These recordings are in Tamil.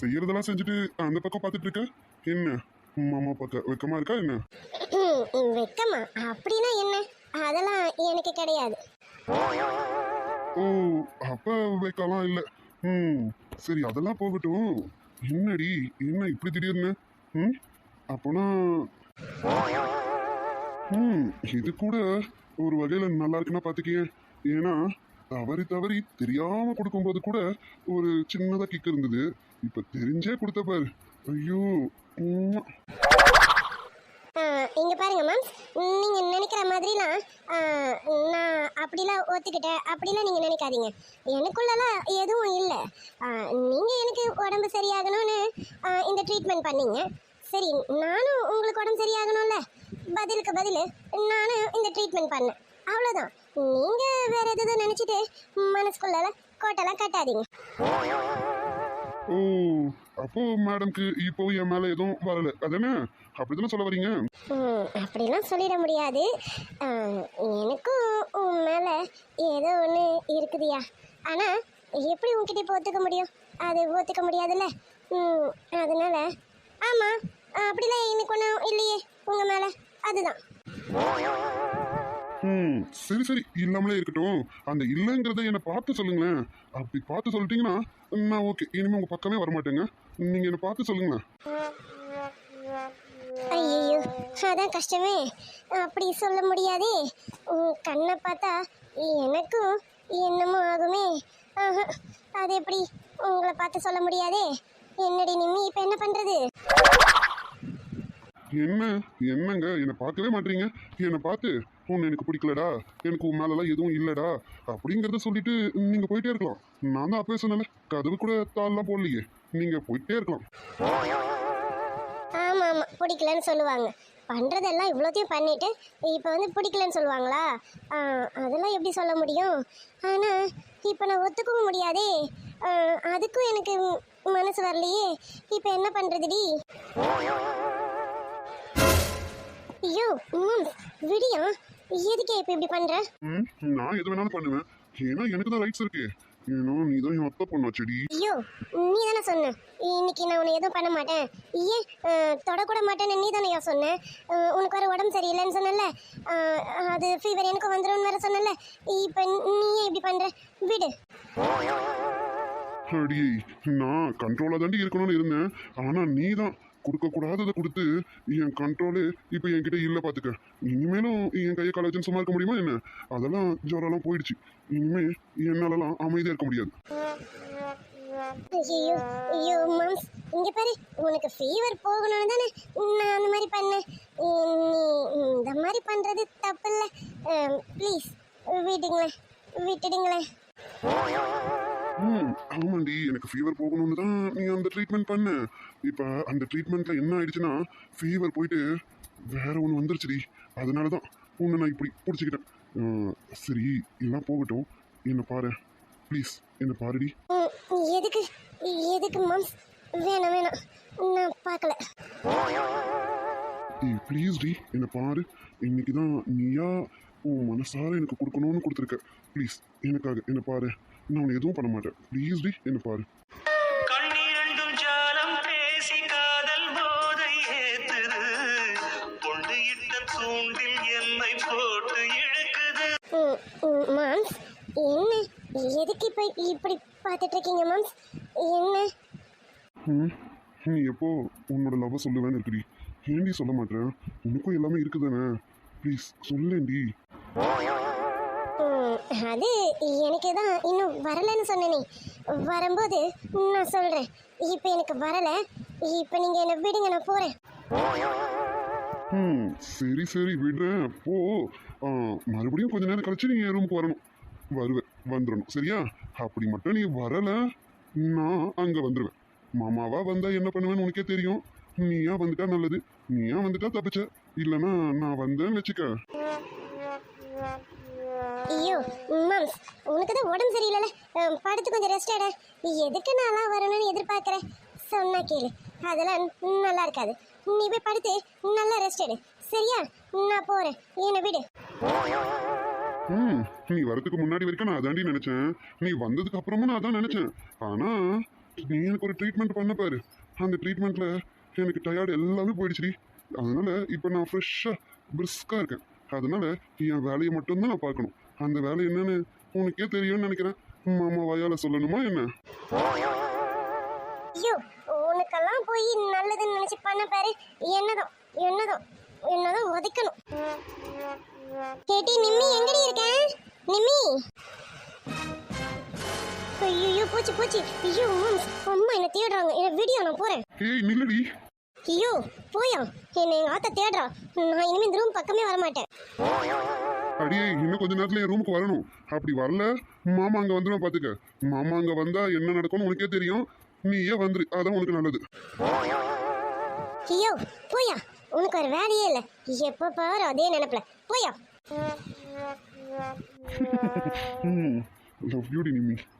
செய்யறதெல்லாம் செஞ்சுட்டு அந்த பக்கம் பார்த்துட்டு இருக்க? என்ன? மாமா பார்க்க வெக்கமா இருக்கா என்ன? வெக்கமா. அப்படின்னா என்ன? அதெல்லாம் எனக்கு கிடையாது. ஓ அப்ப வெக்கலாம் இல்ல. ம் சரி அதெல்லாம் போகட்டும். என்னடி என்ன இப்படி திடீர்னு? ம் அப்போனா ம் இது கூட ஒரு வகையில நல்லா இருக்குன்னா பாத்துக்கிய ஏன்னா தவறி தவறி தெரியாம கொடுக்கும்போது கூட ஒரு சின்னதா கிக் இருந்தது. இப்ப தெரிஞ்சே கொடுத்த பாரு. ஐயோ இங்க பாருங்க மேம் நீங்க நினைக்கிற மாதிரிலாம் நான் அப்படிலாம் ஒத்துக்கிட்டேன். அப்படிலாம் நீங்க நினைக்காதீங்க. எனக்குள்ளலாம் எதுவும் இல்லை. நீங்க எனக்கு உடம்பு சரியாகணும்னு இந்த ட்ரீட்மெண்ட் பண்ணீங்க. சரி நானும் உங்களுக்கு உடம்பு சரியாகணும்ல? பதிலுக்கு பதில் நானும் இந்த ட்ரீட்மெண்ட் பண்ணேன். அவ்வளோதான் நீங்கள் வேறு எதுவும் நினச்சிட்டு மனசுக்குள்ளெல்லாம் கோட்டெல்லாம் கட்டாதீங்க. ஓ அப்போ மேடம்க்கு இப்போ என் மேல எதுவும் வரல. அதானே? அப்படிதானே சொல்ல வரீங்க? அப்படிலாம் சொல்லிட முடியாது. எனக்கும் உன் மேலே ஏதோ ஒன்று இருக்குதுயா. ஆனால் எப்படி உன்கிட்ட இப்போ ஒத்துக்க முடியும்? அது ஒத்துக்க முடியாதுல்ல? அதனால ஆமாம் அப்படிலாம் எனக்கு ஒன்றும் இல்லையே உங்கள் மேலே. அதுதான். ம் சரி சரி இல்லாமலே இருக்கட்டும். அந்த இல்லைங்கிறத என்னை பார்த்து சொல்லுங்களேன். அப்படி பார்த்து சொல்லிட்டீங்கன்னா நான் ஓகே. இனிமே உங்க பக்கமே வரமாட்டேங்க. நீங்க என்னை பார்த்து சொல்லுங்களேன். ஐயோ அதான் கஷ்டமே. அப்படி சொல்ல முடியாதே. உன் கண்ணை பார்த்தா எனக்கும் என்னமோ ஆகுமே. அது எப்படி உங்களை பார்த்து சொல்ல முடியாதே? என்னடி நிம்மி இப்போ என்ன பண்ணுறது என்ன? என்னங்க? என்னை பார்க்கவே மாட்டீங்க. என்னை பார்த்து உன்னை எனக்கு பிடிக்கலடா. எனக்கு உன் மேலெல்லாம் எதுவும் இல்லைடா. அப்படிங்கிறத சொல்லிட்டு நீங்க போயிட்டே இருக்கலாம். நான் தான் அப்பவே சொன்னேன் கதவு கூட தாள்லாம் போடலையே. நீங்க போயிட்டே இருக்கலாம். ஆமாம் ஆமாம் பிடிக்கலன்னு சொல்லுவாங்க. பண்ணுறதெல்லாம் இவ்வளோத்தையும் பண்ணிட்டு இப்போ வந்து பிடிக்கலன்னு சொல்லுவாங்களா? அதெல்லாம் எப்படி சொல்ல முடியும்? ஆனால் இப்போ நான் ஒத்துக்கவும் முடியாதே. அதுக்கும் எனக்கு மனசு வரலையே. இப்போ என்ன பண்ணுறதுடி ஐயோ ம் விடியா? எதுக்கே இப்போ இப்படி பண்ணுற ம் நான் எது வேணாலும் பண்ணுவேன். ஏன்னா எனக்கு தான் ரைட்ஸ் இருக்கு. ஏன்னா நீ தான் என் அத்தை பொண்ணா செடி ஐயோ நீ தானே சொன்ன இன்னைக்கு நான் உன்னை எதுவும் பண்ண மாட்டேன். ஏன் தொடக்கூட மாட்டேன்னு நீ தானே சொன்ன உனக்கு வர உடம்பு சரியில்லைன்னு சொன்னல அது ஃபீவர் எனக்கு வந்துடும் வேற சொன்னல இப்போ நீ ஏன் இப்படி பண்ற? விடு. அடி நான் கண்ட்ரோலாக தாண்டி இருக்கணும்னு இருந்தேன். ஆனால் நீ தான் கொடுக்கக்கூடாததை கொடுத்து என் கண்ட்ரோலு இப்போ என்கிட்ட இல்லை பார்த்துக்க இனிமேலும் என் கையை காலை வச்சு சும்மா இருக்க முடியுமா என்ன? அதெல்லாம் ஜுரம்லாம் போயிடுச்சு. இனிமே என்னாலலாம் அமைதியாக இருக்க முடியாது. ஐயோ ஐயோ மாம்ஸ் இங்க பாரு உனக்கு ஃபீவர் போகணும்னு தானே நான் அந்த மாதிரி பண்ணேன். நீ இந்த மாதிரி பண்றது தப்பு இல்லை ப்ளீஸ் விடுங்களேன் விட்டுடுங்களேன். ம் ஆமாண்டி எனக்கு ஃபீவர் போகணும்னு தான் நீ அந்த ட்ரீட்மெண்ட் பண்ண. இப்போ அந்த ட்ரீட்மெண்ட்டில் என்ன ஆயிடுச்சுன்னா ஃபீவர் போயிட்டு வேற ஒன்று வந்துருச்சுடி. அதனால தான் உன்னை நான் இப்படி பிடிச்சிக்கிட்டேன். சரி எல்லாம் போகட்டும். என்னை பாரு. ப்ளீஸ் என்னை பாருடி. எதுக்கு? எதுக்கு மாம்ஸ் வேணாம் வேணாம். நான் பார்க்கல. ஏய் ப்ளீஸ் டி என்னை பாரு. இன்னைக்கு தான் நீயா உன் மனசார எனக்கு கொடுக்கணும்னு கொடுத்துருக்க. ப்ளீஸ் எனக்காக என்னை பாரு. நான் உன்னை எதுவும் பண்ண மாட்டேன். ப்ளீஸ் டி என்னை பாரு. என்ன? எதுக்கு இப்போ இப்படி பார்த்துட்டு இருக்கீங்க மாம்ஸ் என்ன? ம் நீ எப்போ உன்னோட லவ் சொல்லுவேன்னு இருக்குடி. ஏன்டி சொல்ல மாட்டேன் உனக்கும் எல்லாமே இருக்குதானே? ப்ளீஸ் சொல்லேன்டி. ம், அது எனக்கு தான் இன்னும் வரலைன்னு சொன்னேனே. வரும்போது நான் சொல்கிறேன் இப்போ எனக்கு வரலை. இப்போ நீங்கள் என்னை விடுங்க நான் போகிறேன் ம் சரி சரி விடுறேன். போ. மறுபடியும் கொஞ்ச நேரம் கழிச்சு நீ என் ரூமுக்கு வரணும். வருவேன் வந்துடணும் சரியா? அப்படி மட்டும் நீ வரலை நான் அங்கே வந்துடுவேன் மாமாவா வந்தால் என்ன பண்ணுவேன்னு உனக்கே தெரியும். நீயா வந்துட்டா நல்லது. நீயா வந்துட்டா தப்பிச்ச. இல்லைன்னா நான் வந்தேன்னு வச்சுக்க. ஐயோ மாம்ஸ் உனக்கு தான் உடம்பு சரியில்லைல. படுத்து கொஞ்சம் ரெஸ்ட் எடு. எதுக்கு நான்லாம் வரணும்னு எதிர்பார்க்குறேன் சொன்னா கேளு. அதெல்லாம் நல்லா இருக்காது. நீ போய் படுத்து நல்லா ரெஸ்ட் எடு. சரியா? நான் போகிறேன் என்னை விடு. ம் நீ வரதுக்கு முன்னாடி வரைக்கும் நான் அதாண்டி நினைச்சேன். நீ வந்ததுக்கு அப்புறமும் நான் அதான் நினைச்சேன். ஆனா நீ எனக்கு ஒரு ட்ரீட்மெண்ட் பண்ண பாரு. அந்த ட்ரீட்மெண்ட்ல எனக்கு டயர்டு எல்லாமே போயிடுச்சுடி. அதனால இப்போ நான் ஃப்ரெஷ்ஷாக பிரிஸ்காக இருக்கேன். அதனால என் வேலையை மட்டும்தான் நான் பார்க்கணும். அந்த வேலை என்னன்னு உனக்கே தெரியும்னு நினைக்கிறேன். மாமா வயால சொல்லணுமா என்ன? ஐயோ உனக்கெல்லாம் போய் நல்லதுன்னு நினைச்சு பண்ண பாரு. என்னதான் என்னதான் என்னதான் உதைக்கணும். கேட்டி நிம்மி எங்கடி? நிம்மி ஐயோ போச்சு போச்சு. ஐயோ அம்மா என்ன தேடுறாங்க. என்ன வீடியோ நான் போறேன். ஏய் நில்லடி. ஐயோ போயா? என்னை எங்க ஆத்தா தேடுறா. நான் இனிமே இந்த ரூம் பக்கமே வர மாட்டேன் அடியே இன்னும் கொஞ்ச நேரத்துல என் ரூமுக்கு வரணும். அப்படி வரல. மாமா அங்க வந்துடும் பாத்துக்க. மாமா அங்க வந்தா என்ன நடக்கும்னு உனக்கே தெரியும். நீயே வந்துரு. அதான் உனக்கு நல்லது. ஐயோ போயா? உனக்கு ஒரு வேலையே இல்லை. எப்போ பாரு அதே நினைப்புல. போயா? லவ் யூடி நிம்மி அண்ணி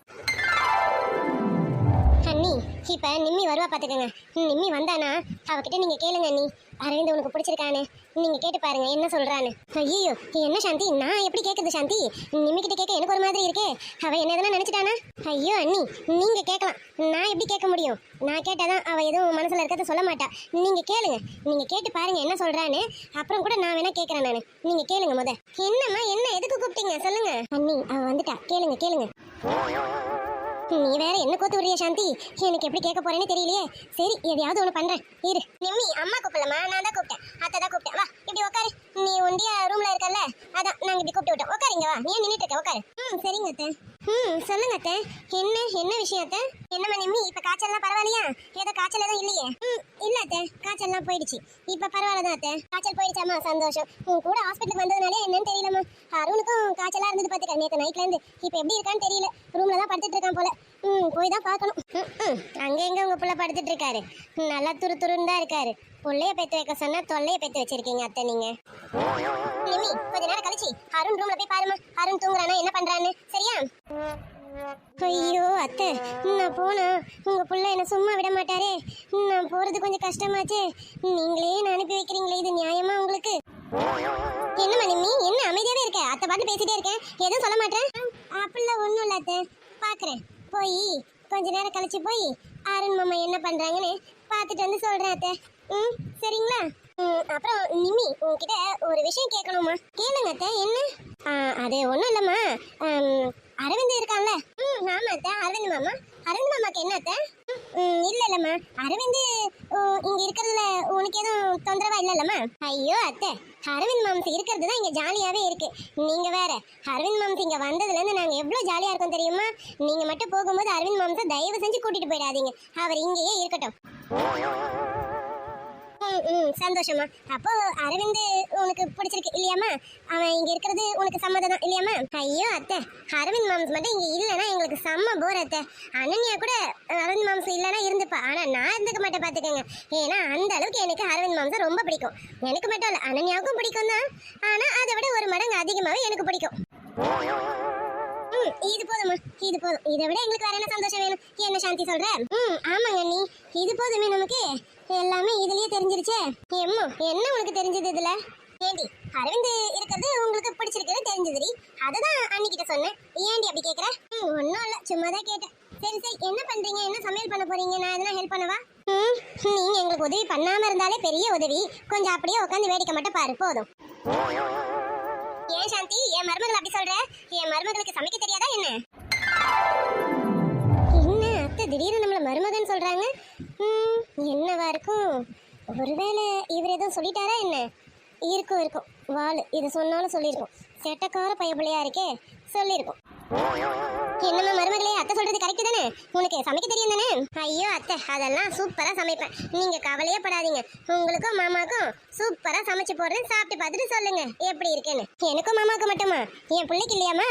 இப்ப நிம்மி வருவா பார்த்துக்கோங்க நிம்மி வந்தானா? அவகிட்ட நீங்க கேளுங்க அண்ணி. அரவிந்த் உனக்கு பிடிச்சிருக்கானு நீங்க கேட்டு பாருங்க என்ன சொல்றான்னு. ஐயோ என்ன சாந்தி? நான் எப்படி கேட்குது சாந்தி? நிம்மிக்கிட்ட கேட்க எனக்கு ஒரு மாதிரி இருக்கே. அவள் என்ன எதனா நினைச்சிட்டானா? ஐயோ அண்ணி நீங்க கேட்கலாம் நான் எப்படி கேட்க முடியும்? நான் கேட்டாதான் அவள் எதுவும் மனசுல இருக்கிறத சொல்ல மாட்டா. நீங்க கேளுங்க. நீங்க கேட்டு பாருங்க என்ன சொல்கிறான்னு அப்புறம் கூட நான் வேணா கேட்குறேன் நான். நீங்க கேளுங்க முத. என்னம்மா என்ன? எதுக்கு கூப்பிட்டீங்க? சொல்லுங்க. அண்ணி அவ வந்துட்டா. கேளுங்க கேளுங்க. நீ வேற என்ன கோத்து விடுறிய சாந்தி? எனக்கு எப்படி கேட்க போறேன்னு தெரியலையே. சரி எதையாவது ஒன்று பண்றேன். இரு. நிம்மி அம்மா கூப்பிடலமா? நான் தான் கூப்பிட்டேன். அத்தை தான் கூப்பிட்டேன். வா இப்படி உட்காரு நீ ஒண்டியா ரூம்ல இருக்கல்ல? அதான் நாங்க இப்படி கூப்பிட்டு விட்டோம். உட்காருங்க வா. நீ நின்றுட்டு இருக்க? உட்காரு ம் சரிங்க அத்தை. ம் சொல்லுங்க அத்தை. என்ன என்ன விஷயம் அத்தை? என்னம்மா நிம்மி இப்ப காய்ச்சல்லாம் பரவாயில்லையா? ஏதோ காய்ச்சல் எதுவும் இல்லையே? ம் இல்ல அத்தை. காய்ச்சல்லாம் போயிடுச்சு. இப்ப பரவாயில்ல தான் அத்தை. காய்ச்சல் போயிடுச்சாமா சந்தோஷம். உன் கூட ஹாஸ்பிட்டலுக்கு வந்ததுனாலே என்னன்னு தெரியலம்மா. அருணுக்கும் காய்ச்சலா இருந்தது பாத்துக்க நேற்று நைட்ல இருந்து. இப்ப எப்படி இருக்கான்னு தெரியல. ரூம்ல தான் படுத்துட்டு இருக்கான் போல. ம் போய் தான் பார்க்கணும். ம், ம். அங்க பிள்ளை உங்க படுத்துட்டு இருக்காரு. நல்லா துரு துருன்னு தான் இருக்காரு. பிள்ளைய பெற்று வைக்க சொன்னா தொல்லைய பெற்று வச்சிருக்கீங்க அத்தை நீங்க. நிமி கொஞ்ச நேரம் கழிச்சு அருண் ரூம்ல போய் பாருமா. அருண் தூங்குறானா என்ன பண்றான்னு. சரியா? ஐயோ அத்தை நான் போனா உங்க புள்ள என்ன சும்மா விட மாட்டாரே. நான் போறது கொஞ்சம் கஷ்டமாச்சே. நீங்களே என்ன அனுப்பி வைக்கிறீங்களே இது நியாயமா உங்களுக்கு? என்ன நிம்மி என்ன அமைதியாவே இருக்க? அத்தை பாட்டு பேசிட்டே இருக்கேன். எதுவும் சொல்ல மாட்டேன். அப்படிலாம் ஒண்ணும் இல்ல அத்தை. பாக்குறேன். போய் கொஞ்ச நேரம் கழிச்சு போய் அருண் மாமா என்ன பண்றாங்கன்னு பார்த்துட்டு வந்து சொல்றேன் அத்தை. ம் சரிங்களா? அப்புறம் நிம்மி உன்கிட்ட ஒரு விஷயம் கேட்கணுமா? கேளுங்க அத்தை என்ன? அது ஒன்றும் இல்லைம்மா. அரவிந்த் இருக்கான்ல? ம் ஆமா அத்தை. அரவிந்த் மாமா. அரவிந்த் மாமாக்கு என்ன அத்தை? ம் இல்ல இல்லம்மா அரவிந்த் ஓ, இங்க இருக்கிறதுல உனக்கு எதுவும் தொந்தரவா இல்லல்லம்மா ஐயோ அத்தை. அரவிந்த் மாம்ஸ் இருக்கிறது தான் இங்க ஜாலியாவே இருக்கு. நீங்க வேற அரவிந்த் மாம்ஸ் இங்க வந்ததுல இருந்து நாங்க எவ்வளவு ஜாலியா இருக்கோம் தெரியுமா? நீங்க மட்டும் போகும்போது அரவிந்த் மாம்ஸை தயவு செஞ்சு கூட்டிட்டு போயிடாதீங்க. அவர் இங்கேயே இருக்கட்டும். ம், ம் சந்தோஷமா அப்போ அரவிந்த் உனக்கு பிடிச்சிருக்கு இல்லையாம்மா? அவன் இங்க இருக்கிறது உனக்கு சம்மதம் தான் இல்லையாம்மா? ஐயோ அத்தை. அரவிந்த் மாம்ஸ் மட்டும் இங்க இல்லைன்னா எங்களுக்கு செம்ம போர் அத்தை. அனன்யா கூட அரவிந்த் மாம்ஸ் இல்லைன்னா இருந்துப்பா. ஆனா நான் இருந்துக்க மாட்டேன் பாத்துக்கோங்க. ஏன்னா அந்த அளவுக்கு எனக்கு அரவிந்த் மாம்ஸை ரொம்ப பிடிக்கும். எனக்கு மட்டும் இல்லை அனன்யாவுக்கும் பிடிக்கும் தான். ஆனா அதை விட ஒரு மடங்கு அதிகமாவே எனக்கு பிடிக்கும். ம் இது போதுமா இது போதும். இதை விட எங்களுக்கு வேற என்ன சந்தோஷம் வேணும்? என்ன சாந்தி சொல்ற? ம் ஆமாங்க நீ இது போதுமே நமக்கு? எல்லாமே இதுலயே தெரிஞ்சிருச்சே. எம்மா என்ன உனக்கு தெரிஞ்சது இதுல? ஏண்டி அரவிந்த் இருக்கிறது உங்களுக்கு பிடிச்சிருக்குன்னு தெரிஞ்சதுடி. அததான் அன்னிக்கிட்ட சொன்னேன். ஏண்டி அப்படி கேக்குற? ம் ஒன்றும் இல்லை சும்மா தான் கேட்டேன். சரி சரி என்ன பண்றீங்க? என்ன சமையல் பண்ண போறீங்க? நான் எதனா ஹெல்ப் பண்ணவா? ம் நீங்க எங்களுக்கு உதவி பண்ணாம இருந்தாலே பெரிய உதவி. கொஞ்சம் அப்படியே உட்காந்து வேடிக்கை மட்டும் பாரு போதும். ஏன் சாந்தி என் மருமகள் அப்படி சொல்ற? என் மருமகளுக்கு சமைக்க தெரியாதா என்ன? என்ன அத்தை திடீர்னு நம்மள மருமகன் சொல்றாங்க? என்னவா இருக்கும்? ஒருவேளை இவர் எதுவும் சொல்லிட்டாரா என்ன? இருக்கும் இருக்கும். வாளு இது சொன்னாலும் சொல்லியிருக்கும். செட்டக்கார பயபிள்ளையா இருக்கே சொல்லியிருக்கும். என்னம்மா மருமகளே அத்தை சொல்றது கரெக்ட் தானே? உனக்கு சமைக்க தெரியும் தானே? ஐயோ அத்தை அதெல்லாம் சூப்பரா சமைப்பேன். நீங்க கவலையே படாதீங்க. உங்களுக்கும் மாமாக்கும் சூப்பரா சமைச்சு போடுறேன். சாப்பிட்டு பார்த்துட்டு சொல்லுங்க. எப்படி இருக்கேன்னு. எனக்கும் மாமாவுக்கு மட்டுமா? என் பிள்ளைக்கு இல்லையாமா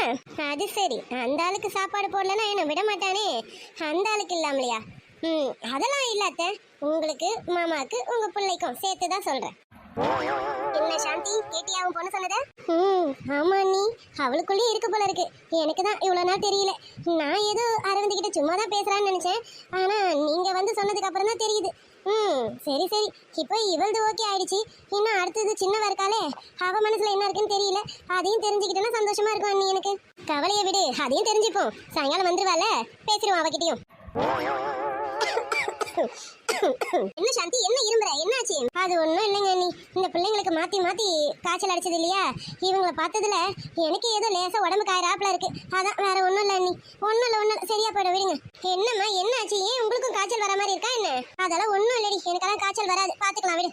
அது சரி. அந்த ஆளுக்கு சாப்பாடு போடலன்னா என்ன விட மாட்டானே. அந்த ஆளுக்கு இல்லாமலையா? ம் அதெல்லாம் இல்லாத உங்களுக்கு மாமாவுக்கு உங்க பிள்ளைக்கும் சேர்த்து தான் சொல்றேன். என்ன சாந்தி கேட்டியா அவன் பொண்ணு சொன்னத? ம் ஆமா நீ அவளுக்குள்ளே இருக்கு போல இருக்கு. எனக்கு தான் இவ்வளோ நாள் தெரியல. நான் ஏதோ அரவிந்த் கிட்ட சும்மா தான் பேசுறான்னு நினைச்சேன். ஆனா நீங்க வந்து சொன்னதுக்கு அப்புறம் தான் தெரியுது. ம் சரி சரி. இப்போ இவளது ஓகே ஆயிடுச்சு. இன்னும் அடுத்தது சின்னவ இருக்காளே. அவ மனசுல என்ன இருக்குன்னு தெரியல. அதையும் தெரிஞ்சுக்கிட்டேன்னா சந்தோஷமா இருக்கும் அண்ணி எனக்கு. கவலையை விடு. அதையும் தெரிஞ்சுப்போம். சாயங்காலம் வந்துருவாள. பேசிடுவோம் அவகிட்டையும். என்ன சாந்தி? என்ன இரும்புற? என்னாச்சு? அது ஒண்ணும் இல்லைங்க நீ இந்த பிள்ளைங்களுக்கு மாத்தி மாத்தி காய்ச்சல் அடிச்சது இல்லையா? இவங்களை பார்த்ததுல எனக்கு ஏதோ லேசா உடம்பு காயறாப்புல இருக்கு. அதான் வேற ஒண்ணும் இல்ல நீ ஒண்ணும் இல்ல ஒன்றும் சரியா போயிட விடுங்க. என்னம்மா என்னாச்சு? ஏன் உங்களுக்கும் காய்ச்சல் வர மாதிரி இருக்கா என்ன? அதெல்லாம் ஒண்ணும் இல்லடி. எனக்கெல்லாம் காய்ச்சல் வராது. பாத்துக்கலாம் விடு.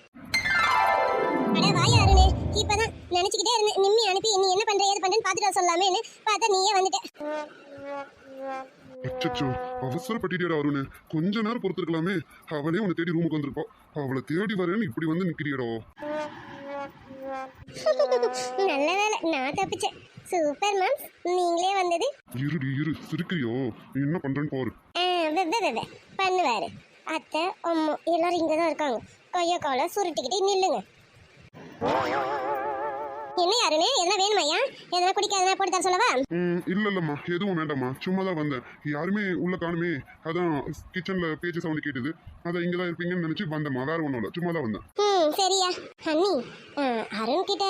அட வாயா அருணே. இப்பதான் நினைச்சுக்கிட்டே இருந்தேன். நிம்மி அனுப்பி நீ என்ன பண்ற ஏது பண்றேன்னு பாத்துட்டு வர சொல்லாமேன்னு. பார்த்தா நீயே வந்துட்ட. அச்சச்சோ அவசரப்பட்டிட்டியடா அருண். கொஞ்ச நேரம் பொறுத்திருக்கலாமே. அவளே உன்னை தேடி ரூமுக்கு வந்திருப்பா அவளை தேடி வரேன்னு இப்படி வந்து நிக்கிறியடோ. நல்ல வேலை. நான் தப்பிச்சேன். சூப்பர் மேம் நீங்களே வந்தது. இருடி இரு. சிரிக்கிறியோ? என்ன பண்றேன்னு பாரு. பண்ணுவாரு. அத்தை அம்மா எல்லாரும் இங்கே தான் இருக்காங்க. கையை காலை சுருட்டிக்கிட்டு நில்லுங்க. என்ன யாருன்னு? எதனா வேணுமாய்யா எதனா குடிக்க எதனா போட்டு தர சொல்லவா? ம், இல்ல இல்லம்மா. எதுவும் வேண்டாம்மா. சும்மா தான் வந்தேன். யாருமே உள்ள காணுமே. அதான் கிச்சன்ல பேச்சு சவுண்ட் கேட்டுது. அதான் இங்க தான் இருப்பீங்கன்னு நினைச்சு வந்தேம்மா. வேற ஒன்றும் இல்லை. சும்மா தான் வந்தேன். ம் சரியா. அண்ணி அருண் கிட்ட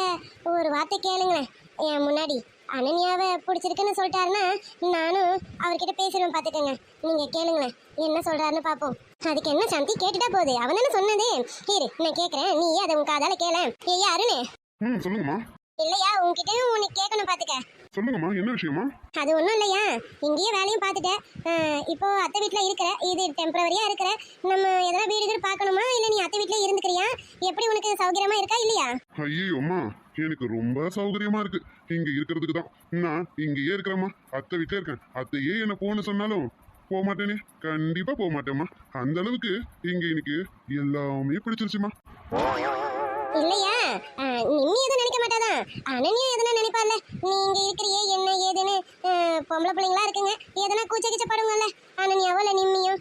ஒரு வார்த்தை கேளுங்களேன். என் முன்னாடி அனன்யாவை பிடிச்சிருக்குன்னு சொல்லிட்டாருன்னா நானும் அவர்கிட்ட பேசுறேன் பார்த்துக்கோங்க. நீங்க கேளுங்களேன். என்ன சொல்றாருன்னு பார்ப்போம். அதுக்கு என்ன சாந்தி? கேட்டுட்டா போகுது அவன் தானே சொன்னதே. இரு நான் கேட்குறேன் நீ அதை உன் காதால கேள. ஏய்யா அருணே. ம் சொல்லுங்கம்மா. இல்லையா? உன்கிட்டயும் உனக்கு கேட்கணும் பார்த்துக்க சொல்லுங்கம்மா என்ன விஷயமா அது ஒன்றும் இல்லையா? இங்கேயே வேலையும் பார்த்துட்டேன் இப்போ அத்தை வீட்டில் இருக்கிற இது டெம்பரவரியாக இருக்கிற நம்ம எதனா வீடு வீடு பார்க்கணுமா இல்லை நீ அத்தை வீட்டிலே இருந்துக்கிறியா? எப்படி உனக்கு சௌகரியமா இருக்கா இல்லையா? ஐயோ அம்மா எனக்கு ரொம்ப சௌகரியமா இருக்கு. இங்க இருக்கிறதுக்கு தான். நான் இங்கேயே இருக்கிறேம்மா. அத்தை வீட்டிலே இருக்கேன். அத்தையே என்ன போன்னு சொன்னாலும் போக மாட்டேனே. கண்டிப்பா போக மாட்டேம்மா. அந்த அளவுக்கு இங்க எனக்கு எல்லாமே பிடிச்சிருச்சுமா இல்லையா? ஆஹ், நிம்மி அனன்யா எதனா நினைப்பார்ல நீங்க இருக்கிறியே என்ன ஏதுன்னு? பொம்பளை பிள்ளைங்களா இருக்குங்க. எதனா கூச்ச கிச்சப்படுங்கல்ல அனன்யாவோ இல்ல நிம்மியும்.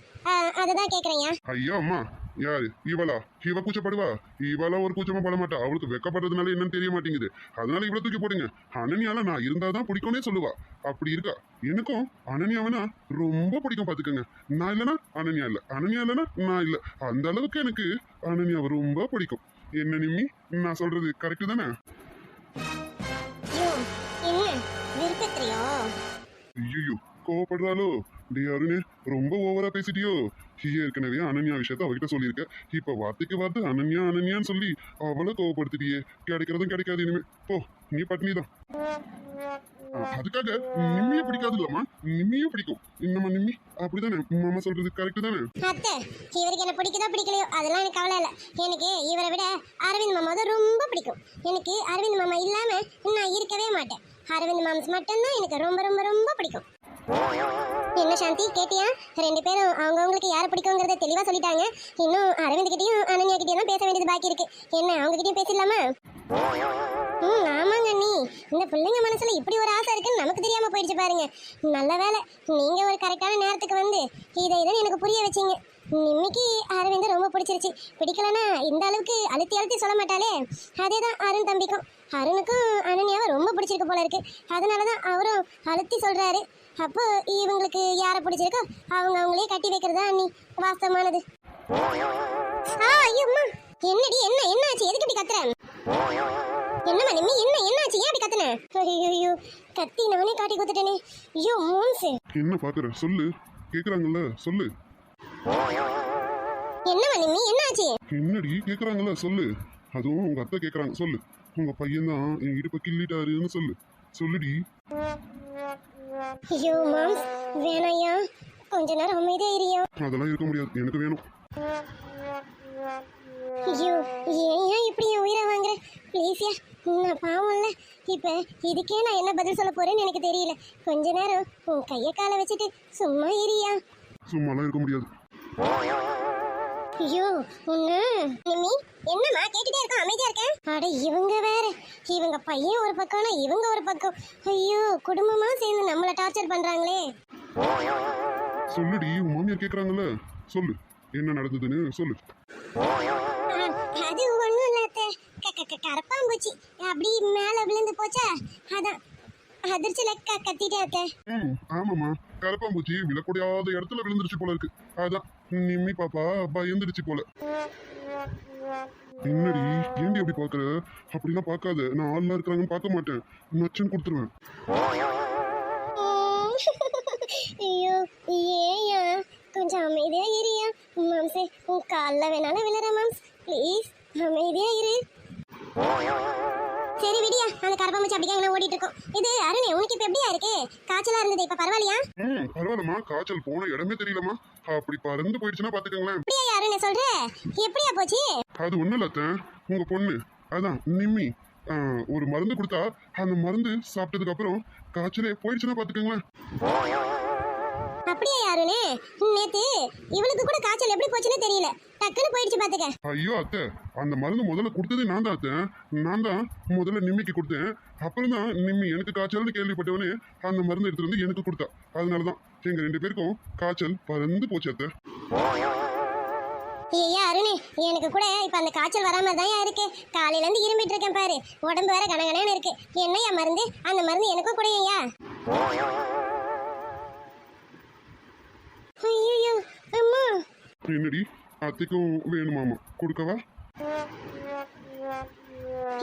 அதை கேக்குறேன் ஐயோ அம்மா. யாரு? இவளா? இவ கூச்சப்படுவா? இவளா ஒரு கூச்சமா பட மாட்டா அவளுக்கு வெக்கப்படுறதுனால என்னன்னு தெரிய மாட்டேங்குது. அதனால இவ்வளவு தூக்கி போடுங்க. அனன்யால நான் இருந்தாதான் பிடிக்கும்னே சொல்லுவா. அப்படி இருக்கா? எனக்கும் அனன்யாவனா ரொம்ப பிடிக்கும் பாத்துக்கோங்க. நான் இல்லனா அனன்யா இல்ல. அனன்யா இல்லனா நான் இல்ல. அந்த அளவுக்கு எனக்கு அனன்யாவை ரொம்ப பிடிக்கும். என்ன நிம்மி? நான் சொல்றது கரெக்டு தானே? ஐயோ என்ன? விருப்பத்திரியோ ஐயோ கோவப்படுறாளோ? டே அருணே ரொம்ப ஓவரா பேசிட்டியோ? ஏற்கனவே அனன்யா விஷயத்த அவகிட்ட சொல்லியிருக்க. இப்ப வார்த்தைக்கு வார்த்தை அனன்யா அனன்யான்னு சொல்லி அவளை கோவப்படுத்திட்டியே. கிடைக்கிறதும் கிடைக்காது இனிமே. போ நீ பட்னி தான் அதுக்காக நிம்மிய பிடிக்காது நிம்மியும் பிடிக்கும். நம்ம நிம்மி அப்படிதானே? மாமா சொல்றது கரெக்ட் தானே? அத்தை இவருக்கு என்ன பிடிக்குதோ பிடிக்கலையோ அதெல்லாம் எனக்கு கவலை இல்லை. எனக்கு இவரை விட அரவிந்த் மாமா தான் ரொம்ப பிடிக்கும். எனக்கு அரவிந்த் மாமா இல்லாம நான் இருக்கவே மாட்டேன். அரவிந்த் மாம்ஸ் மட்டும்தான் எனக்கு ரொம்ப ரொம்ப ரொம்ப பிடிக்கும். என்ன சாந்தி கேட்டியா? ரெண்டு பேரும் அவங்கவுங்களுக்கு யாரை பிடிக்குங்கிறத தெளிவா சொல்லிட்டாங்க. இன்னும் அரவிந்த் கிட்டயும் அனன்யா கிட்டயும் தான் பேச வேண்டியது பாக்கி இருக்கு. என்ன அவங்க கிட்டயும் பேசிடலாமா? ம் ஆமாங்க நீ இந்த பிள்ளைங்க மனசுல இப்படி ஒரு ஆசை இருக்குன்னு நமக்கு தெரியாம போயிடுச்சு பாருங்க. நல்ல வேலை நீங்க ஒரு கரெக்டான நேரத்துக்கு வந்து இதை இதை எனக்கு புரிய வச்சீங்க. நிம்மிக்கு அரவிந்த் ரொம்ப பிடிச்சிருச்சு. பிடிக்கலனா இந்த அளவுக்கு அழுத்தி அழுத்தி சொல்ல மாட்டாளே. அதே தான் அருண் தம்பிக்கும். அருணுக்கும் அனன்யாவை ரொம்ப பிடிச்சிருக்கு போல இருக்கு. அதனால தான் அவரும் அழுத்தி சொல்றாரு. அப்போ இவங்களுக்கு யாரை பிடிச்சிருக்கோ அவங்க அவங்களே கட்டி வைக்கிறதா நீ வாஸ்தவமானது. என்னடி என்ன என்னாச்சு? எதுக்கு இப்படி கத்துறேன் ஐயோ கத்தி நானே காட்டி கொடுத்துட்டேனே. ஐயோ மூன்சு. என்ன பாக்குற? சொல்லு. கேக்குறாங்கல்ல சொல்லு. என்னம்மா நிம்மி என்னாச்சு? என்னடி? கேக்குறாங்கல்ல சொல்லு. அதுவும் உங்க அத்தை கேக்குறாங்க சொல்லு. உங்க பையன் தான் என் இடுப்ப கிள்ளிட்டாருன்னு சொல்லு. சொல்லுடி. ஐயோ மாம்ஸ் வேணாயா கொஞ்ச நேரம் அமைதியா இரியா அதெல்லாம் இருக்க முடியாது. எனக்கு வேணும். ஐயோ ஏன் இப்படி என் உயிரை வாங்குற? ப்ளீஸ்யா நான் பாவம்ல. இப்போ இதுக்கே நான் என்ன பதில் சொல்ல போறேன்னு எனக்கு தெரியல. கொஞ்ச நேரம் உன் கையை காலை வச்சுட்டு சும்மா இரியா சும்மாலாம் இருக்க முடியாது. ஐயோ நிம்மி என்னம்மா கேட்டுட்டே இருக்கோம் அமைதியா இருக்கேன் அட இவங்க வேற. இவங்க பையன் ஒரு பக்கம்னா இவங்க ஒரு பக்கம். ஐயோ குடும்பமா சேர்ந்து நம்மள டார்ச்சர் பண்றாங்களே. சொல்லுடி உன் மாமியார் கேக்குறாங்கல்ல. சொல்லு. என்ன நடந்ததுன்னு சொல்லு. அது ஒண்ணும் இல்ல அத்தை. க- க- க- கரப்பாம்பூச்சி அப்படி மேல விழுந்து போச்சா? அதான். அதிர்ச்சியில க கத்திட்டேன் அத்தை. ம் ஆமாம்மா. கரப்பாம்பூச்சி விழக்கூடாத இடத்துல விழுந்துருச்சு போல இருக்கு. அதான். நிம்மி பாப்பா பயந்துடுச்சு போல. என்னடி ஏண்டி அப்படி பாக்குற? அப்படிலாம் பார்க்காத. நான் ஆள்லாம் இருக்கிறாங்கன்னு பார்க்க மாட்டேன். நச்சுன்னு கொடுத்துருவேன். ஐயோ ஏயா கொஞ்சம் அமைதியாக இரியா மாம்ஸு உன் காலில் வேணாலும் விழுற மாம்ஸ் ப்ளீஸ் அமைதியாக இரு. சரி விடியா. அந்த கரப்பாம்பூச்சி அப்படியே எங்கே ஓடிட்டு இருக்கோம். இது அருணே உனக்கு இப்போ எப்படியா இருக்கு? காய்ச்சலா இருந்தது இப்போ? பரவாயில்லையா? ம் பரவாயில்லம்மா. காய்ச்சல் போன இடமே தெரியலம்மா. அப்படி பறந்து போயிடுச்சுன்னா பாத்துக்கங்களேன். அப்படியா யாருன்னு சொல்ற? எப்படியா போச்சு? அது ஒண்ணும் இல்லத்த உங்க பொண்ணு அதான் நிம்மி. ஆஹ், ஒரு மருந்து கொடுத்தா அந்த மருந்து சாப்பிட்டதுக்கு அப்புறம் காய்ச்சலே போயிடுச்சுன்னா பாத்துக்கங்களேன். அப்படியா யாருனே? நேத்து இவளுக்கு கூட காய்ச்சல் எப்படி போச்சுன்னு தெரியல. டக்குன்னு போயிடுச்சு பாத்துக்க. ஐயோ அத்தை. அந்த மருந்து முதல்ல கொடுத்தது நான் தான் அத்தை. நான் தான் முதல்ல நிம்மிக்கு கொடுத்தேன். அப்புறம் தான் நிம்மி எனக்கு காய்ச்சல்னு கேள்விப்பட்டவனே அந்த மருந்து எடுத்துட்டு வந்து எனக்கு கொடுத்தா. அதனால தான் எங்க ரெண்டு பேருக்கும் காய்ச்சல் பறந்து போச்சு அத்தை. ஐயா அருணே எனக்கு கூட இப்ப அந்த காய்ச்சல் வராம தான் இருக்கு. காலையில இருந்து இருமிட்டு இருக்கேன் பாரு. உடம்பு வேற கனகனன்னு இருக்கு. என்னையா மருந்து? அந்த மருந்து எனக்கும் கூட ஐயா. ஐயோ அம்மா. என்னடி? அத்தைக்கும் வேணுமாமா கொடுக்கவா?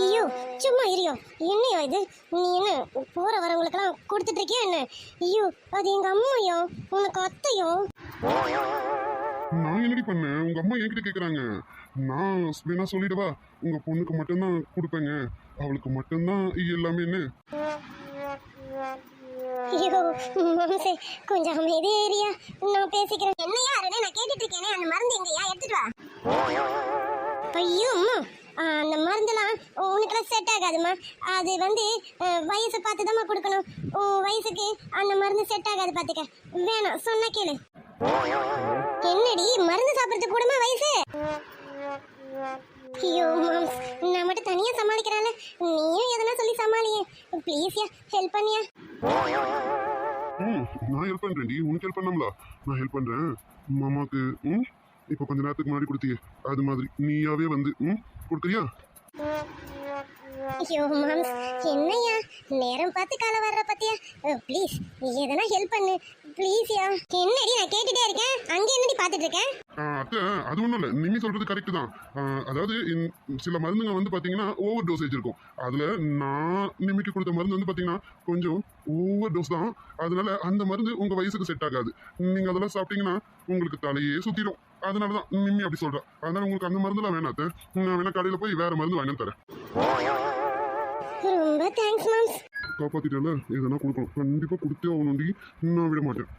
ஐயோ சும்மா இரிയോ என்னையோ இது? நீ என்ன போற வரவங்களுக்கெல்லாம் கொடுத்துட்டு இருக்கியா என்ன? ஐயோ அது எங்க அம்மையோ? உனக்கு அத்தையோ? நான் என்னடி பண்ணேன்? உங்க அம்மா என்கிட்ட கேக்குறாங்க. நான் வேணா சொல்லிடவா? உங்க பொண்ணுக்கு மட்டும்தான் கொடுப்பேங்க. அவளுக்கு மட்டும்தான் எல்லாமே என்ன ஐயோ மாம்சே. கொஞ்சம் அமைதி ஏரியா நான் பேசிக்கிறேன். என்னையா அருணே நான் கேட்டுட்டு இருக்கேனே அந்த மருந்து எங்கயா? எடுத்துட்டு வா. ஐயோ அம்மா. அந்த மருந்தெல்லாம் உனக்கெல்லாம் செட் ஆகாதும்மா. அது வந்து வயசு பார்த்து தான் கொடுக்கணும். உன் வயசுக்கு அந்த மருந்து செட் ஆகாது பார்த்துக்க. வேணாம் சொன்ன கேளு. என்னடி மருந்து சாப்பிட்றதுக்கு கூடமா வயசு? ஐயோ மாம்ஸ் நான் மட்டும் தனியா சமாளிக்கிறாள நீயும் எதனா சொல்லி சமாளியே. ப்ளீஸ்யா ஹெல்ப் பண்ணியா. ம் நான் ஹெல்ப் பண்றேன்டி உனக்கு ஹெல்ப் பண்ணாமலா நான் ஹெல்ப் பண்றேன். மாமாக்கு ம் இப்போ கொஞ்ச நேரத்துக்கு முன்னாடி கொடுத்தியே. அது மாதிரி நீயாவே வந்து ம் கொடுக்குறியா? ஐயோ மாம்ஸ் என்னையா நேரம் பார்த்து காலை வர்ற பத்தியா? ப்ளீஸ் எதனா ஹெல்ப் பண்ணு. ப்ளீஸ்யா என்னடி நான் கேட்டுட்டே இருக்கேன். அங்க என்னடி பார்த்துட்டு இருக்கேன்? அத்தை அது ஒன்றும் இல்லை. நீங்க சொல்றது கரெக்டு தான். அதாவது இந்த சில மருந்துங்க வந்து பார்த்தீங்கன்னா ஓவர் டோசேஜ் இருக்கும். அதில் நான் நிமிக்கு கொடுத்த மருந்து வந்து பார்த்தீங்கன்னா கொஞ்சம் ஓவர் டோஸ் தான். அதனால அந்த மருந்து உங்கள் வயசுக்கு செட் ஆகாது. நீங்கள் அதெல்லாம் சாப்பிட்டீங்கன்னா உங்களுக்கு தலையே சுற்றிடும் அதனால தான் நிம்மி அப்படி சொல்கிறேன் அதனால உங்களுக்கு அந்த மருந்துலாம் வேணாம் அத்தை. நான் வேணா கடையில் போய் வேற மருந்து வாங்கி தரேன். ரொம்ப தேங்க்ஸ் மாம்ஸ் காப்பாத்திட்டல எதனா கொடுக்கணும். கண்டிப்பாக கொடுத்தே ஆகணும்டி. நான் விட மாட்டேன்.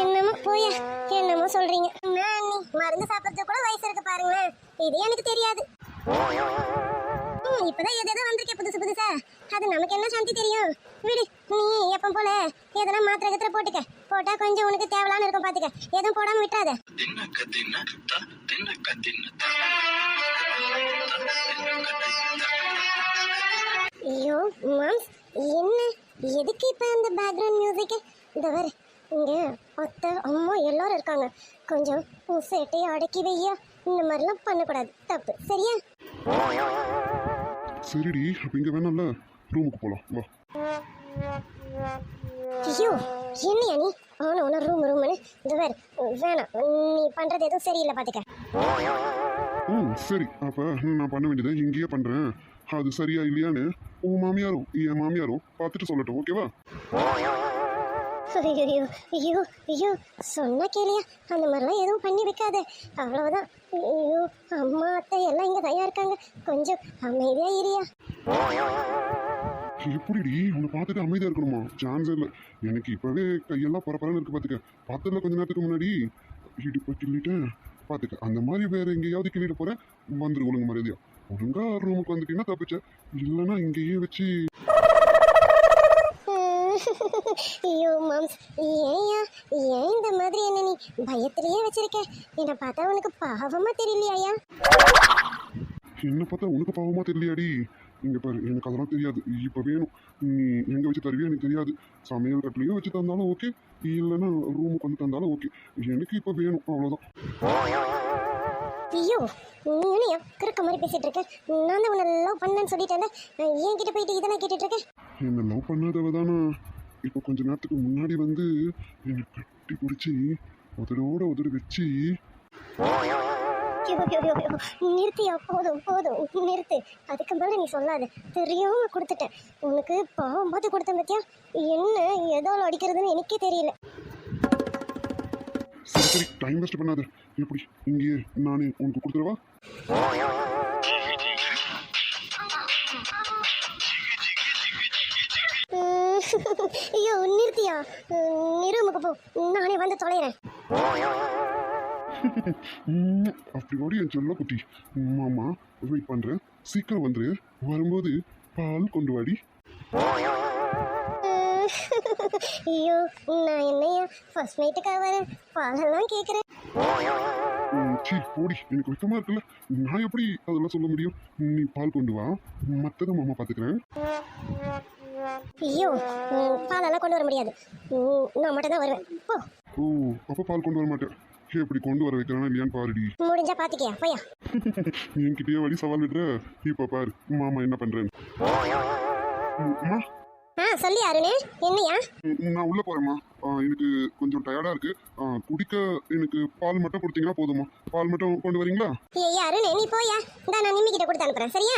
என்னமோ போயா என்னமோ சொல்றீங்க. நான் நீ மருந்து சாப்பிட்றதுக்கு கூட வயசு இருக்கு பாருங்களேன். இது எனக்கு தெரியாது. இப்பதான் எது எதோ வந்திருக்கே புதுசு புதுசா. அது நமக்கு என்ன சாந்தி தெரியும்? விடு நீ எப்போ போல எதனா மாத்திரை கத்திர போட்டுக்க. போட்டா கொஞ்சம் உனக்கு தேவலான்னு இருக்கும் பாத்துக்க. எதுவும் போடாம விட்டுறாத. ஐயோ மாம்ஸ் என்ன? எதுக்கு இப்போ அந்த பேக்ரவுண்ட் மியூசிக் இந்த வர இங்க அத்தை அம்மா எல்லாரும் இருக்காங்க. கொஞ்சம் உன் சேட்டையை அடக்கி வையா. இந்த மாதிரிலாம் பண்ணக்கூடாது. தப்பு. சரியா? சரிடி அப்போ இங்கே வேணாம்ல? ரூமுக்கு போகலாம் வா. ஐயோ என்னையா நீ? அவனை ஒன்று ரூம் ரூம்னு இந்த வேற வேணாம். நீ பண்றது எதுவும் சரியில்லை பார்த்துக்க ம் சரி. அப்போ நான் பண்ண வேண்டியதை இங்கேயே பண்ணுறேன் அது சரியா இல்லையான்னு உன் மாமியாரும் என் மாமியாரும் பார்த்துட்டு சொல்லட்டும் ஓகேவா ஐயோ ஐயோ ஐயோ சொன்னா கேளியா. அந்த மாதிரிலாம் எதுவும் பண்ணி வைக்காத. அவ்வளவுதான். ஐயோ அம்மா அத்தை எல்லாம் இங்கே தயா இருக்காங்க. கொஞ்சம் அமைதியா இரியா. எப்படிடி? உன்னை பார்த்துட்டு அமைதியாக இருக்கணுமா? சான்ஸே இல்லை. எனக்கு இப்போவே கையெல்லாம் பரபரன்னு இருக்கு பார்த்துக்க பார்த்ததில்ல கொஞ்ச நேரத்துக்கு முன்னாடி இடுப்பை கிள்ளிட்டேன். பார்த்துக்க அந்த மாதிரி வேற எங்கேயாவது கிள்ளிட்டு போகிறேன் வந்துரு ஒழுங்கு மரியாதையா. ஒழுங்கா ரூமுக்கு வந்துட்டீங்கன்னா தப்பிச்ச இல்லைன்னா இங்கேயே வச்சு ஐயோ மாம்ஸ். ஏன்யா ஏன் இந்த மாதிரி என்ன நீ பயத்திலேயே வச்சிருக்க? என்னை பார்த்தா உனக்கு பாவமா தெரியலையாயா என்ன பார்த்தா உனக்கு பாவமா தெரியலையாடி? இங்க பாரு எனக்கு அதெல்லாம் தெரியாது. இப்போ வேணும். நீ எங்க வச்சு தருவியோ எனக்கு தெரியாது. சமையல் கட்டிலையும் வச்சு தந்தாலும் ஓகே இல்லைன்னா ரூமுக்கு வந்து தந்தாலும் ஓகே எனக்கு இப்போ வேணும். அவ்வளோதான் ஐயோ நீ என்ன எக்கறக்க மாதிரி பேசிட்டு இருக்க. நான் தான் உன்னை லவ் பண்ணேன்னு சொல்லிட்டேன் என்கிட்ட போயிட்டு இதெல்லாம் கேட்டுட்டு இருக்க என்னை லவ் பண்ணாதவ தானா? இப்போ கொஞ்ச நேரத்துக்கு முன்னாடி வந்து என்னை கட்டி பிடிச்சி உதடோட உதடு வச்சு. நிறுத்தியா? போதும் போதும். நிறுத்து. அதுக்கு மேல நீ சொல்லாத. தெரியாம கொடுத்துட்டேன். உனக்கு பாவம் பார்த்து கொடுத்தேன் பத்தியா? என்ன ஏதோ அடிக்கிறதுன்னு எனக்கே தெரியல. சரி சரி டைம் வேஸ்ட் பண்ணாத. எப்படி இங்கேயே நானே உனக்கு கொடுத்துருவா ஐயோ நிறுத்தியா? ம், நீ ரூமுக்கு போ. நானே வந்து தொலைகிறேன் அப்படி ஓடி என் சொல்ல குட்டி. மாமா வெயிட் பண்றேன். சீக்கிரம் வந்துரு. வரும்போது பால் கொண்டு வாடி. ஐயோ நான் என்னையா ஃபர்ஸ்ட் நைட்டுக்காக வரேன் பாலெல்லாம் கேட்குறேன் ம், சீ போடி. எனக்கு வெக்கமா இருக்குல்ல. நான் எப்படி அதெல்லாம் சொல்ல முடியும்? நீ பால் கொண்டு வா. மற்றதை மாமா பார்த்துக்கிறேன் ஐயோ பாலெல்லாம் கொண்டு வர முடியாது. நான் மட்டும் தான் வருவேன். போ. ஓ அப்போ பால் கொண்டு வர மாட்டேன். எப்படி கொண்டு வர வைக்கிறானா இல்லையான்னு பாருடி. முடிஞ்சா பார்த்துக்கியா போயா. என்கிட்டயே வழி சவால் விடுற. இப்போ பாரு மாமா என்ன பண்றேன்னு. ம், அம்மா ஆ சொல்லி அருணே. என்னையா? நான் உள்ள போறேம்மா. எனக்கு கொஞ்சம் டயர்டா இருக்கு. குடிக்க எனக்கு பால் மட்டும் கொடுத்தீங்கன்னா போதுமா பால் மட்டும் கொண்டு வரீங்களா? ஏய் அருணே நீ போயா? இந்தா நான் நிம்மிக்கிட்ட கொடுத்து அனுப்புறேன். சரியா?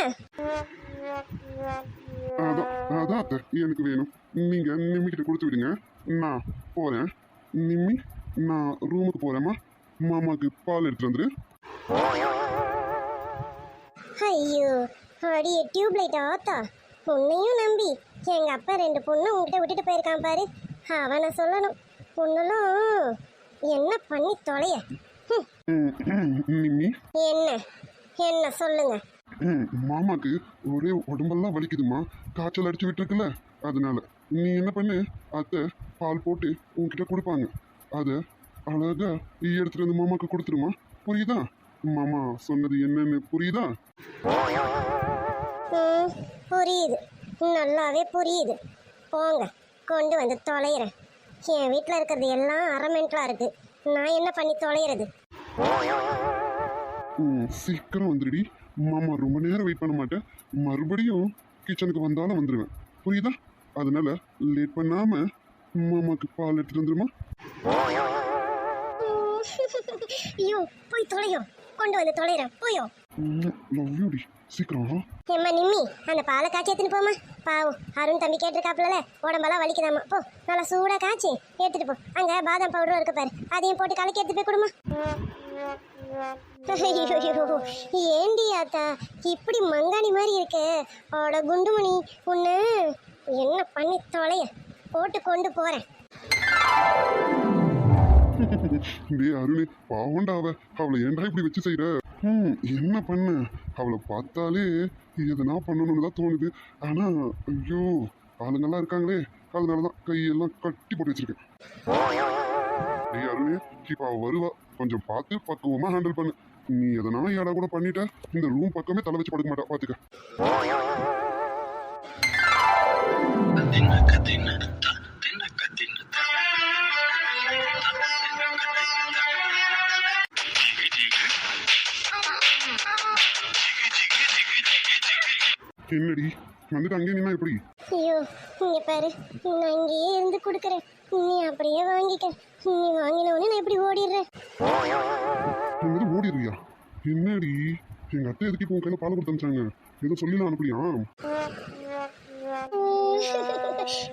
அதான் அதான் அத்தை எனக்கு வேணும். நீங்க நிம்மிக்கிட்ட கொடுத்து விடுங்க. நான் போறேன். நிம்மி நான் ரூமுக்கு போறேம்மா. மாமாக்கு பால் எடுத்துட்டு வந்துரு. ஐயோ அடியே டியூப்லைட் ஆத்தா? உன்னையும் நம்பி எங்க அப்பா ரெண்டு பொண்ணு உங்ககிட்ட விட்டுட்டு போயிருக்கான் பாரு. அவனை சொல்லணும். பொண்ணுலாம் என்ன பண்ணி தொலைய? என்ன? என்ன சொல்லுங்க? மாமாக்கு ஒரே உடம்பெல்லாம் வலிக்குதுமா காய்ச்சல் அடிச்சு விட்டுருக்குல்ல அதனால. நீ என்ன பண்ணு? அத்தை பால் போட்டு உன்கிட்ட கொடுப்பாங்க. அதை அழகா நீ எடுத்துட்டு வந்து மாமாக்கு கொடுத்துருமா புரியுதா? மாமா சொன்னது என்னன்னு புரியுதா? புரியுது. நல்லாவே புரியுது. போங்க கொண்டு வந்து தொலைகிறேன் என் வீட்டில் இருக்கிறது எல்லாம் அரமெண்ட்லாம் இருக்கு. நான் என்ன பண்ணி தொலைகிறது சீக்கிரம் வந்துடுடி. மாமா ரொம்ப நேரம் வெயிட் பண்ண மாட்டேன். மறுபடியும் கிச்சனுக்கு வந்தாலும் வந்துடுவேன் புரியுதா? அதனால லேட் பண்ணாம மாமாக்கு பால் எடுத்துட்டு வந்துருமா? ஐயோ போய் தொலையோ. கொண்டு வந்து தொலைகிறேன் போயோ. லவ் யூடி சீக்கிரம் நிம்மி அந்த பாலை காய்ச்சி எடுத்துன்னு போமா பாவம் அருண் தம்பி கேட்டிருக்காப்புல உடம்பெல்லாம் வலிக்குதாம்மா. போ நல்லா சூடாக காய்ச்சி எடுத்துட்டு போ. அங்கே பாதாம் பவுடரும் இருக்கு பாரு. அதையும் போட்டு கலக்கி எடுத்து போய் கொடுமா ஏண்டி ஆத்தா இப்படி மங்காணி மாதிரி இருக்கே. அட குண்டுமணி உன்னை என்ன பண்ணி தொலைய? போட்டு கொண்டு போறேன். டேய் அருணே பாவண்டா அவ. அவளை ஏன்டா இப்படி வச்சு செய்யற ம் என்ன பண்ண? அவளை பார்த்தாலே எதனா பண்ணணும்னு தான் தோணுது. ஆனால் ஐயோ ஆளுங்கெல்லாம் இருக்காங்களே. அதனால தான் கையெல்லாம் கட்டி போட்டு வச்சிருக்கேன். நீ அருணே இப்போ அவள் வருவா. கொஞ்சம் பார்த்து பக்குவமாக ஹேண்டில் பண்ணு. நீ எதனா ஏடா கூட பண்ணிட்ட? இந்த ரூம் பக்கமே தலை வச்சு படுக்க மாட்டா. பாத்துக்க. என்னடி? வந்துட்டு அங்கேயே நின்னா எப்படி? ஐயோ இங்க பாரு. நான் இங்கேயே இருந்து கொடுக்குறேன். நீ அப்படியே வாங்கிக்க. நீ வாங்கின உடனே நான் இப்படி ஓடிடுறேன். என்னது ஓடிடுறியா? என்னடி? எங்க அத்தை எதுக்கு இப்போ உன் கையில பால் கொடுத்து அனுப்பிச்சாங்க? ஏதோ சொல்லலாம் அனுப்புறியா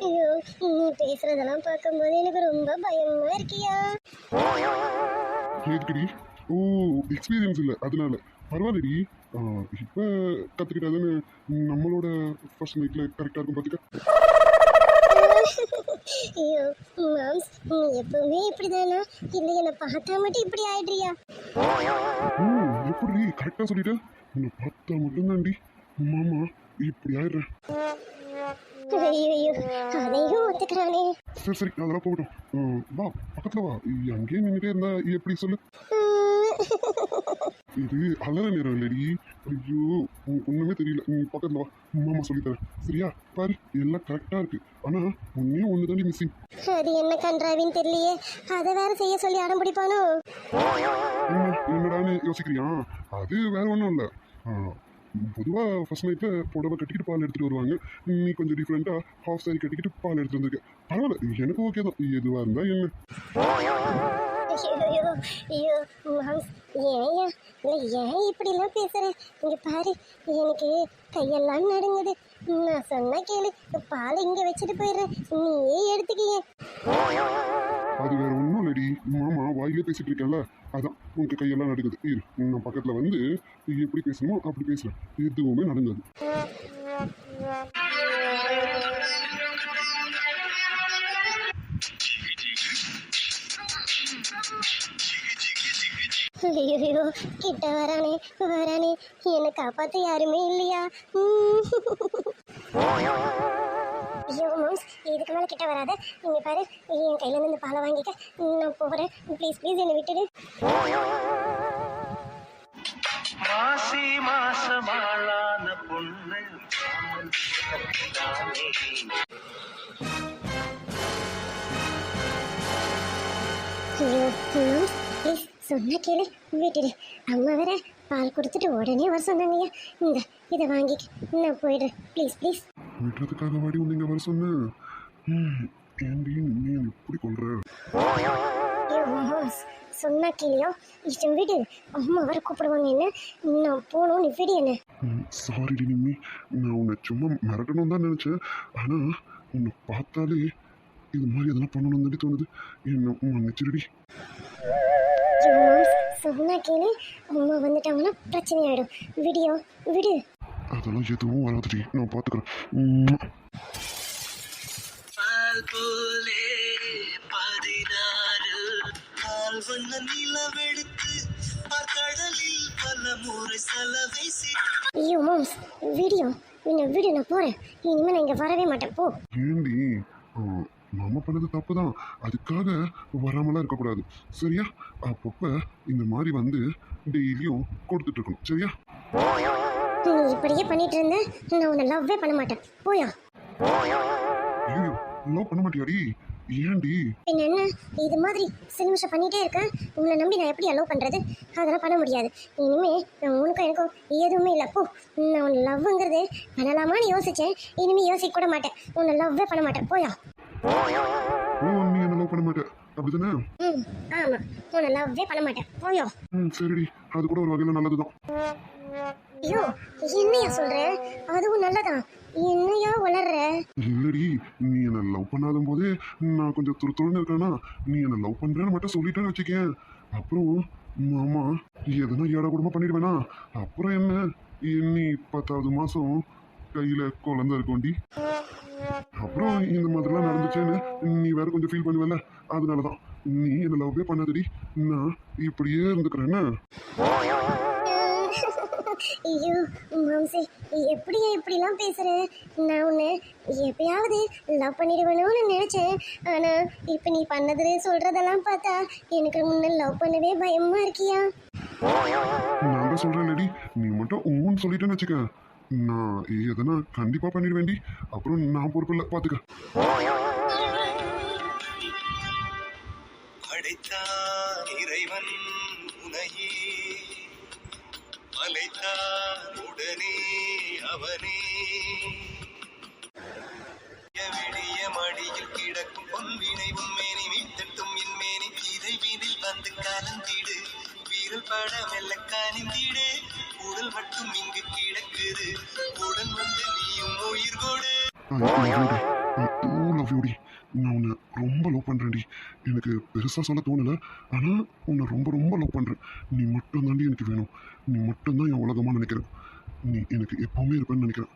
ஐயோ நீ பேசுறதெல்லாம் பார்க்கும்போது எனக்கு ரொம்ப பயமா இருக்கியா? எதுக்குடி? ஓ எக்ஸ்பீரியன்ஸ் இல்லை. அதனால. பரவாயில்லடி. இப்ப கத்துக்கிட்டாதானே நம்மளோட ஃபர்ஸ்ட் நைட்ல கரெக்டா இருக்கும் பாத்துக்க ஐயோ மாம்ஸ் நீ எப்பவுமே இப்படிதானா? இல்லை என்னை பார்த்தா மட்டும் இப்படி ஆயிடுறியா? எப்படி? கரெக்டா சொல்லிட்ட? உன்னை பார்த்தா மட்டும்தான்டி. மாமா இப்படி ஆயிடுறேன் ஐயோ அதையும் ஒத்துக்கிறானே. சரி சரி அதெல்லாம் போகட்டும். வா பக்கத்துல வா. அங்கேயே நின்றுட்டே இருந்தா எப்படி சொல்லு. இது அலற நேரம் இல்லடி. ஐயோ உனக்கு ஒண்ணுமே தெரியல. நீ பக்கத்துல வா. மாமா சொல்லித்தரேன் சரியா? பாரு எல்லாம் கரெக்டா இருக்கு. ஆனா ஒன்னே ஒன்று தாண்டி மிஸ்ஸிங் அது என்ன கன்றாவின்னு தெரியலையே. அதை வேற செய்ய சொல்லி அடம் பிடிப்பானோ? என்ன என்னடான்னு யோசிக்கிறியா? அது வேற ஒன்றும் இல்லை. பொதுவாக ஃபர்ஸ்ட் நைட்டில் புடவை கட்டிக்கிட்டு பால் எடுத்துகிட்டு வருவாங்க. நீ கொஞ்சம் டிஃப்ரெண்ட்டாக ஹாஃப் சாரி கட்டிக்கிட்டு பால் எடுத்துட்டு வந்திருக்க. பரவாயில்ல எனக்கு ஓகே தான். எதுவாக இருந்தால் என்ன? ஐயோ ஐயோ மாம்ஸ் ஏன்யா இல்லை ஏன் இப்படிலாம் பேசுகிறேன் இங்கே பாரு எனக்கு கையெல்லாம் நடுங்குது. நான் சொன்னா கேளு பால் இங்கே வச்சுட்டு போயிடுறேன். நீயே எடுத்துக்கிய அது வேற ஒன்றும் இல்லடி. மாமா வாயிலே பேசிட்டு இருக்கேன்ல. அதான் உனக்கு கையெல்லாம் நடக்குது இரு நான் பக்கத்தில் வந்து எப்படி பேசணுமோ அப்படி பேசுகிறேன் எதுவுமே நடங்காது. ஐயோ கிட்ட வரானே வரானே. என்னை காப்பாத்த யாருமே இல்லையா. ஐயோ மம்ஸ் இதுக்கு மேலே கிட்ட வராத. இங்க பாரு என் கையில இருந்து இந்த பாலை வாங்கிக்க. நான் போகிறேன் ப்ளீஸ் ப்ளீஸ் என்னை விட்டுடு. மாசி மாசமாளான பொண்ணு ஐயோ சொன்ன கேளு விட்டுடு அம்மா வேற பால் கொடுத்துட்டு உடனே வர சொன்னாங்கய்யா இந்த இதை வாங்கிக்க நான் போயிடுறேன் ப்ளீஸ் ப்ளீஸ் விடுறதுக்காக வாடி உன்னை வர சொன்னேன். ம், ஏன்டி நீ இப்படி கொள்ற சொன்னா கேளியோ? இஷ்டம் விடு. அம்மா வர கூப்பிடுவாங்க என்ன? நான் போகணும் நீ விடு என்ன? சாரிடி நிம்மி. நான் உன்னை சும்மா மிரட்டணும் தான் நினச்சேன். ஆனால் உன்னை பார்த்தாலே இது மாதிரி அதெல்லாம் பண்ணணும் தாண்டி தோணுது. என்ன மன்னிச்சிருடி. ஐயோ மாஸ் சொன்னா கேளு. அம்மா வந்துட்டாங்கன்னா பிரச்சனை ஆயிடும் விடியோ விடு. அதெல்லாம் எதுவும் வராதுடி. நான் பார்த்துக்கிறேன் ஐயோ மாம்ஸ். விடியோ. என்ன விடு நான் போகிறேன் இனிமேல் நான் இங்கே வரவே மாட்டேன். போ. ஏண்டி? நம்ம பண்ணது தப்பு தான் அதுக்காக வராமலாம் இருக்கக்கூடாது. சரியா? அப்பப்போ இந்த மாதிரி வந்து டெய்லியும் கொடுத்துட்டு இருக்கணும். சரியா? நீ இப்படியே பண்ணிட்டு இருந்த நான் உன்னை லவ்வே பண்ண மாட்டேன். போயா? ஐயோ லவ் பண்ண மாட்டியாடி? ஏன்டி? என்ன? இது மாதிரி சினிமிஷம் பண்ணிட்டே இருக்கேன் உன்னை நம்பி நான் எப்படி அலோவ் பண்ணுறது அதெல்லாம் பண்ண முடியாது. இனிமே நான் உனக்கும் எனக்கும் எதுவுமே இல்லை. போ. நான் உன்னை லவ்ங்கிறது பண்ணலாமான்னு யோசிச்சேன். இனிமே யோசிக்க கூட மாட்டேன். உன்னை லவ்வே பண்ண மாட்டேன். போயா? ஓ நீ என்ன லவ் பண்ண மாட்டே. அப்படிதானே ம் ஆமாம் உன்னை லவ்வே பண்ண மாட்டேன். போயா. ம் சரிடி. அது கூட ஒரு வகையில் நல்லது தான் ஐயோ என்னையா சொல்ற? அதுவும் நல்லதான். என்னையா வளர்ற? இல்லடி நீ என்ன லவ் பண்ணாத போதே நான் கொஞ்சம் துரு துருன்னு இருக்கேனா நீ என்ன லவ் பண்றேன்னு மட்டும் சொல்லிட்டேன்னு வச்சுக்கேன். அப்புறம் மாமா எதனா ஏடா கூடமா பண்ணிடுவேனா? அப்புறம் என்ன? இன்னி பத்தாவது மாசம் கையில குழந்தை இருக்கோண்டி. அப்புறம் இந்த மாதிரிலாம் நடந்துச்சேன்னு நீ வேற கொஞ்சம் ஃபீல் பண்ணுவல அதனாலதான் நீ என்ன லவ்வே பண்ணாதடி. நான் இப்படியே இருந்துக்கிறேன்னா. ஐயோ மாம்சே எப்படியா இப்படிலாம் பேசுற? நான் உன்னை எப்பயாவது லவ் பண்ணிடுவேணும்னு நினைச்சேன். ஆனா இப்போ நீ பண்ணது சொல்றதெல்லாம் பார்த்தா எனக்கு முன்ன லவ் பண்ணவே பயமா இருக்கியா? நான் தான் சொல்றேன் நீ மட்டும் உன்னு சொல்லிட்டேன்னு வச்சுக்க. நான் எதனா கண்டிப்பா பண்ணிடுவேண்டி அப்புறம் நான் பொறுப்பு பார்த்துக்க பாத்துக்க. படைத்தான் இறைவன் உனையே அலைத்தான் உடனே அவனே. விடிய மடியில் கிடக்கும் பொன்வினை உன்மேனி மீட்டட்டும் இன்மேனி இதை வீதில் வந்து வீரல் பட மெல்ல உடல் மட்டும் இங்கு கிடக்குது உடன் வந்து நீயும் உயிர் கொடு. லவ் யூடி நான் உன்னை ரொம்ப லவ் பண்ணுறேன்டி எனக்கு பெருசாக சொல்ல தோணலை ஆனால் உன்னை ரொம்ப ரொம்ப லவ் பண்ணுறேன் நீ மட்டும் தாண்டி எனக்கு வேணும். நீ மட்டும்தான் என் உலகமாக நினைக்கிறேன். நீ எனக்கு எப்பவுமே இருப்பேன்னு நினைக்கிறேன்.